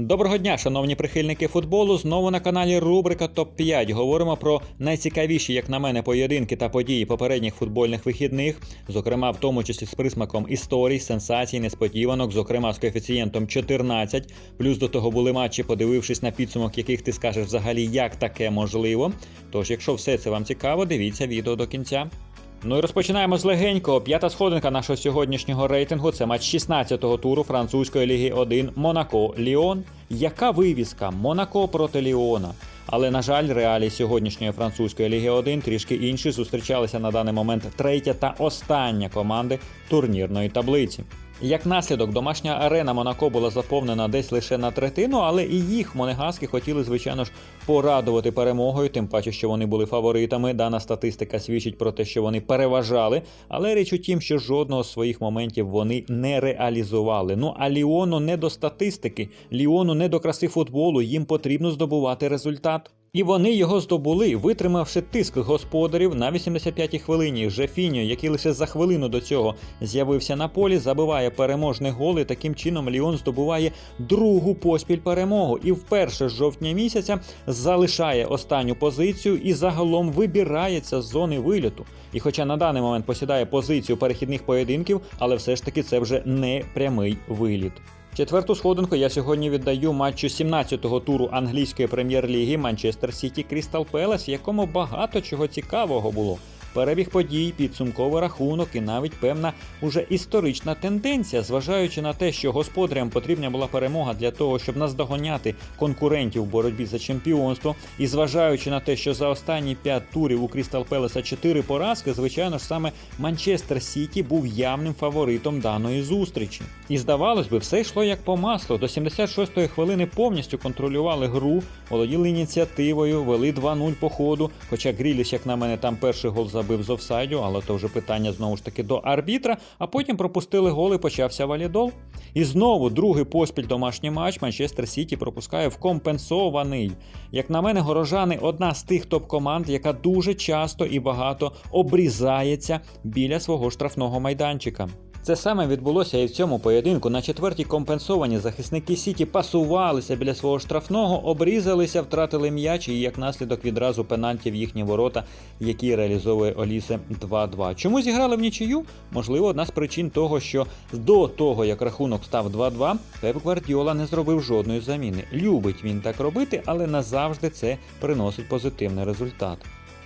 Доброго дня, шановні прихильники футболу. Знову на каналі рубрика Топ 5 Говоримо про найцікавіші, як на мене, поєдинки та події попередніх футбольних вихідних, зокрема, в тому числі з присмаком історій, сенсацій, несподіванок, зокрема з коефіцієнтом 14. Плюс до того були матчі, подивившись на підсумок, яких ти скажеш взагалі, як таке можливо. Тож, якщо все це вам цікаво, дивіться відео до кінця. Ну і розпочинаємо з легенького. П'ята сходинка нашого сьогоднішнього рейтингу це матч 16-го туру французької ліги 1 Монако Ліон. Яка вивіска? Монако проти Ліона. Але на жаль, реалії сьогоднішньої французької ліги 1 трішки інші зустрічалися на даний момент третя та остання команди турнірної таблиці. Як наслідок, домашня арена Монако була заповнена десь лише на третину, але і їх монегаски хотіли, звичайно ж, порадувати перемогою, тим паче, що вони були фаворитами. Дана статистика свідчить про те, що вони переважали. Але річ у тім, що жодного з своїх моментів вони не реалізували. Ну а Ліону не до статистики, Ліону не до краси футболу. Їм потрібно здобувати результат. І вони його здобули, витримавши тиск господарів на 85-й хвилині. Жефіньо, який лише за хвилину до цього з'явився на полі, забиває переможний гол. і Таким чином Ліон здобуває другу поспіль перемогу. І вперше з жовтня місяця залишає останню позицію і загалом вибирається з зони виліту. І хоча на даний момент посідає позицію перехідних поєдинків, але все ж таки це вже не прямий виліт. Четверту сходинку я сьогодні віддаю матчу 17-го туру англійської прем'єр-ліги Манчестер Сіті Крістал Пелес, якому багато чого цікавого було. Перебіг подій, підсумковий рахунок і навіть певна уже історична тенденція, зважаючи на те, що господарям потрібна була перемога для того, щоб наздоганяти конкурентів в боротьбі за чемпіонство, і зважаючи на те, що за останні п'ять турів у Крістал Пелеса чотири поразки, звичайно ж саме Манчестер Сіті був явним фаворитом даної зустрічі. І здавалось би, все йшло як по маслу. До 76-ї хвилини повністю контролювали гру, володіли ініціативою, вели 2-0 по ходу. Хоча Гріліш, як на мене, там перший гол забив з офсайдю, але то вже питання знову ж таки до арбітра. А потім пропустили гол і почався валідол. І знову другий поспіль домашній матч Манчестер Сіті пропускає в компенсований. Як на мене, горожани одна з тих топ-команд, яка дуже часто і багато обрізається біля свого штрафного майданчика. Це саме відбулося і в цьому поєдинку. На четвертій компенсовані захисники Сіті пасувалися біля свого штрафного, обрізалися, втратили м'яч і як наслідок відразу пенальті в їхні ворота, які реалізовує Олісе 2-2. Чому зіграли в нічию? Можливо, одна з причин того, що до того, як рахунок став 2-2, Пеп Гвардіола не зробив жодної заміни. Любить він так робити, але назавжди це приносить позитивний результат.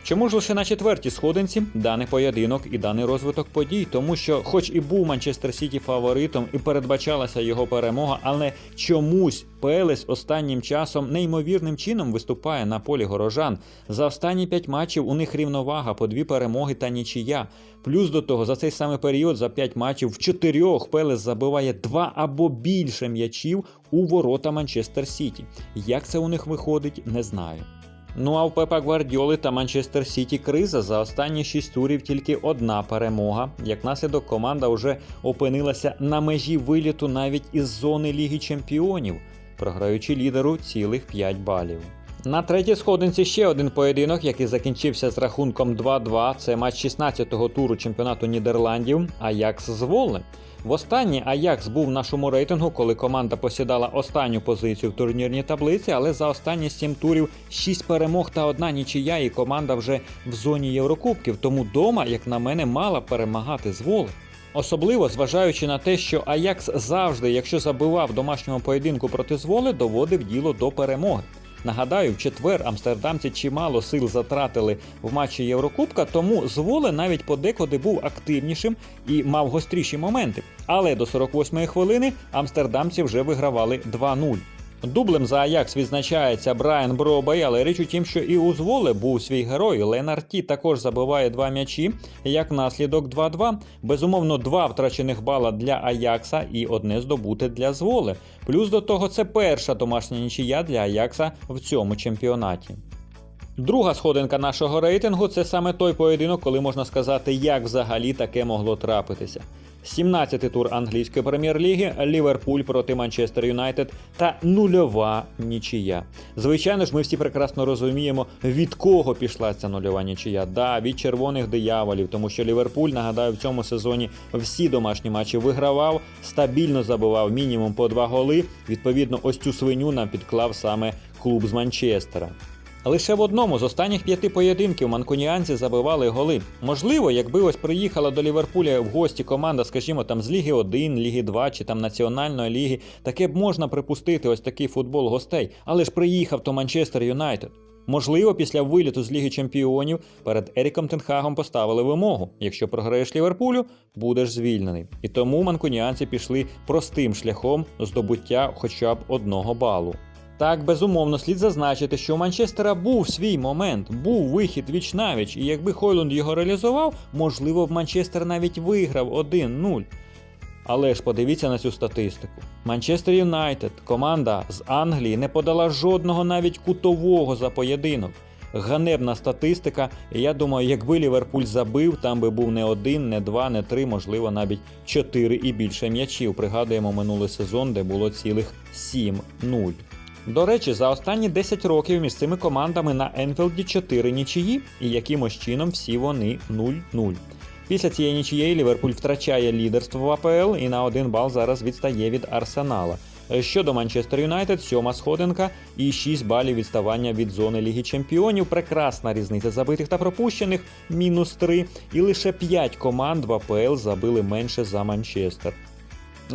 Чому ж лише на четвертій сходинці даний поєдинок і даний розвиток подій? Тому що, хоч і був Манчестер Сіті фаворитом і передбачалася його перемога, але чомусь Пелес останнім часом неймовірним чином виступає на полі горожан. За останні п'ять матчів у них рівновага по дві перемоги та нічия. Плюс до того, за цей самий період, за п'ять матчів в чотирьох Пелес забиває два або більше м'ячів у ворота Манчестер Сіті. Як це у них виходить, не знаю. Ну а в Пепа Гвардіоли та Манчестер Сіті криза за останні шість турів тільки одна перемога. Як наслідок, команда вже опинилася на межі виліту навіть із зони Ліги Чемпіонів, програючи лідеру цілих 5 балів. На третій сходинці ще один поєдинок, який закінчився з рахунком 2-2. Це матч 16-го туру чемпіонату Нідерландів Аякс з Волнем. Востаннє Аякс був в нашому рейтингу, коли команда посідала останню позицію в турнірній таблиці, але за останні сім турів 6 перемог та одна нічия, і команда вже в зоні Єврокубків. Тому дома, як на мене, мала перемагати з воли. Особливо зважаючи на те, що Аякс завжди, якщо забивав в домашньому поєдинку проти зволи, доводив діло до перемоги. Нагадаю, в четвер амстердамці чимало сил затратили в матчі Єврокубка, тому зволе навіть подекуди був активнішим і мав гостріші моменти. Але до 48-ї хвилини амстердамці вже вигравали 2-0. Дублем за Аякс відзначається Брайан Бробей, але річ у тім, що і у зволе був свій герой. Ленарті також забиває два м'ячі, як наслідок 2-2. Безумовно, два втрачених бала для Аякса і одне здобуте для зволе. Плюс до того, це перша домашня нічия для Аякса в цьому чемпіонаті. Друга сходинка нашого рейтингу це саме той поєдинок, коли можна сказати, як взагалі таке могло трапитися. 17-й тур англійської прем'єр-ліги, Ліверпуль проти Манчестер Юнайтед та нульова нічия. Звичайно ж, ми всі прекрасно розуміємо, від кого пішла ця нульова нічия. Да, від червоних дияволів, тому що Ліверпуль, нагадаю, в цьому сезоні всі домашні матчі вигравав, стабільно забивав мінімум по два голи. Відповідно, ось цю свиню нам підклав саме клуб з Манчестера. Лише в одному з останніх п'яти поєдинків манкуніанці забивали голи. Можливо, якби ось приїхала до Ліверпуля в гості команда, скажімо, там з Ліги 1, Ліги 2 чи там Національної ліги, таке б можна припустити ось такий футбол гостей. Але ж приїхав то Манчестер Юнайтед. Можливо, після виліту з Ліги Чемпіонів перед Еріком Тенхагом поставили вимогу: якщо програєш Ліверпулю, будеш звільнений. І тому манкуніанці пішли простим шляхом здобуття хоча б одного балу. Так, безумовно, слід зазначити, що у Манчестера був свій момент, був вихід віч навіч, і якби Хойлунд його реалізував, можливо, б Манчестер навіть виграв 1-0. Але ж подивіться на цю статистику. Манчестер Юнайтед, команда з Англії, не подала жодного навіть кутового за поєдинок. Ганебна статистика, і я думаю, якби Ліверпуль забив, там би був не один, не два, не три, можливо, навіть чотири і більше м'ячів. Пригадуємо минулий сезон, де було цілих 7-0. До речі, за останні 10 років між цими командами на Енфілді 4 нічиї, і якимось чином всі вони 0-0. Після цієї нічиєї Ліверпуль втрачає лідерство в АПЛ і на один бал зараз відстає від Арсенала. Щодо Манчестер Юнайтед, сьома сходинка і 6 балів відставання від зони Ліги Чемпіонів. Прекрасна різниця забитих та пропущених мінус 3. І лише 5 команд в АПЛ забили менше за Манчестер.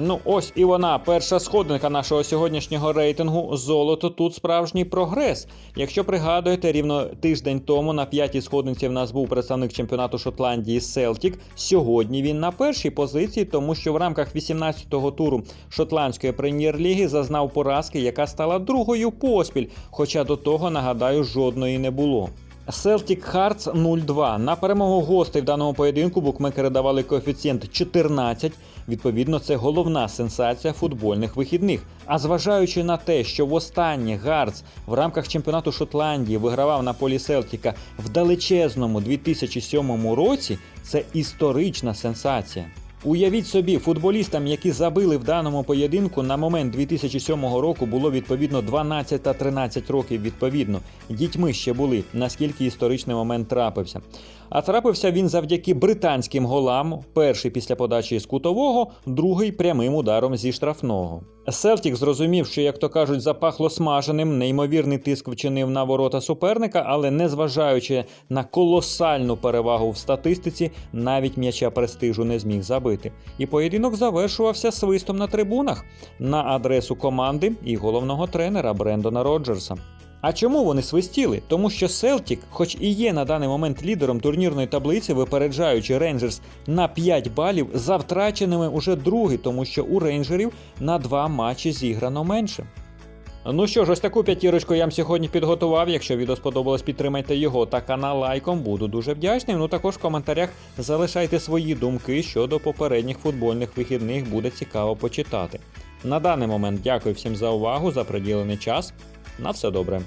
Ну, ось і вона, перша сходинка нашого сьогоднішнього рейтингу. Золото тут справжній прогрес. Якщо пригадуєте, рівно тиждень тому на п'ятій сходинці в нас був представник чемпіонату Шотландії Селтік. Сьогодні він на першій позиції, тому що в рамках 18-го туру шотландської прем'єр-ліги зазнав поразки, яка стала другою поспіль. Хоча до того, нагадаю, жодної не було. Celtic Hearts 0-2. На перемогу гостей в даному поєдинку букмекери давали коефіцієнт 14. Відповідно, це головна сенсація футбольних вихідних. А зважаючи на те, що востаннє Гарц в рамках чемпіонату Шотландії вигравав на полі Селтіка в далечезному 2007 році, це історична сенсація. Уявіть собі, футболістам, які забили в даному поєдинку, на момент 2007 року було відповідно 12 та 13 років відповідно. Дітьми ще були, наскільки історичний момент трапився. А трапився він завдяки британським голам: перший після подачі з кутового, другий прямим ударом зі штрафного. Селтік зрозумів, що, як то кажуть, запахло смаженим, неймовірний тиск вчинив на ворота суперника, але незважаючи на колосальну перевагу в статистиці, навіть м'яча престижу не зміг забити. І поєдинок завершувався свистом на трибунах на адресу команди і головного тренера Брендона Роджерса. А чому вони свистіли? Тому що Селтік, хоч і є на даний момент лідером турнірної таблиці, випереджаючи Рейнджерс на 5 балів, за втраченими уже другий, тому що у рейнджерів на два матчі зіграно менше. Ну що ж, ось таку п'ятірочку я вам сьогодні підготував. Якщо відео сподобалось, підтримайте його та канал лайком. Буду дуже вдячний. Ну також в коментарях залишайте свої думки щодо попередніх футбольних вихідних, буде цікаво почитати. На даний момент дякую всім за увагу, за приділений час. На все добре.